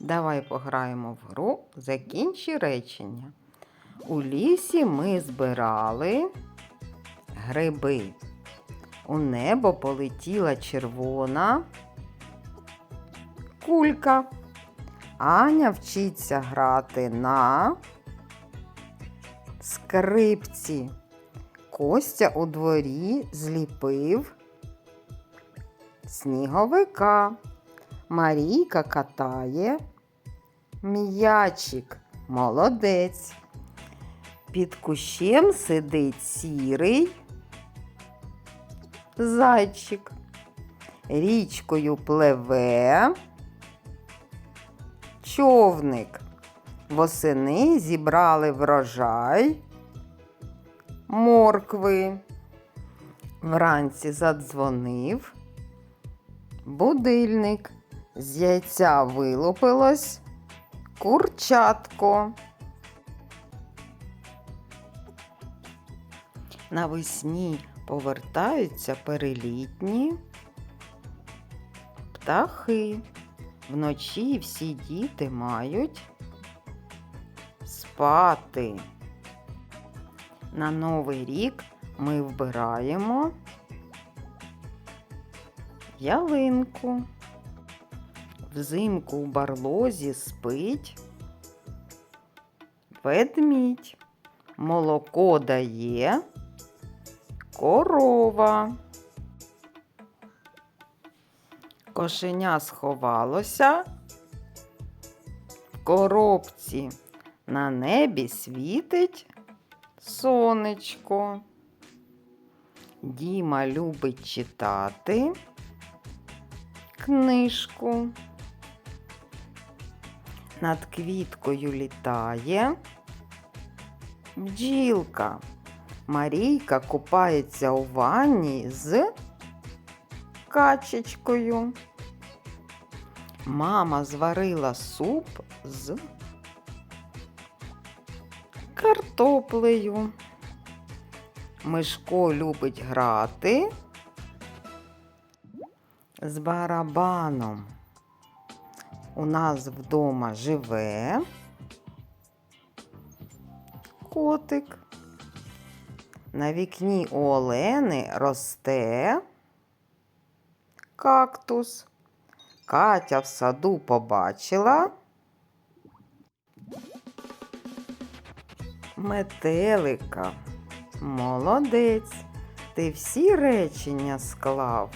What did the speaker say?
Давай пограємо в гру Закінчи речення. У лісі ми збирали гриби. У небо полетіла червона кулька. Аня вчиться грати на скрипці. Костя у дворі зліпив сніговика. Марійка катає м'ячик. Молодець. Під кущем сидить сірий зайчик. Річкою пливе човник. Восени зібрали врожай моркви. Вранці задзвонив будильник. З яйця вилупилось курчатко. Навесні повертаються перелітні птахи. Вночі всі діти мають спати. На Новий рік ми вбираємо ялинку. Взимку у барлозі спить ведмідь. Молоко дає корова. Кошеня сховалося в коробці. На небі світить сонечко. Діма любить читати книжку. Над квіткою літає бджілка. Марійка купається у ванні з качечкою. Мама зварила суп з картоплею. Мишко любить грати з барабаном. У нас вдома живе котик. На вікні у Олени росте кактус. Катя в саду побачила метелика. Молодець. Ти всі речення склав.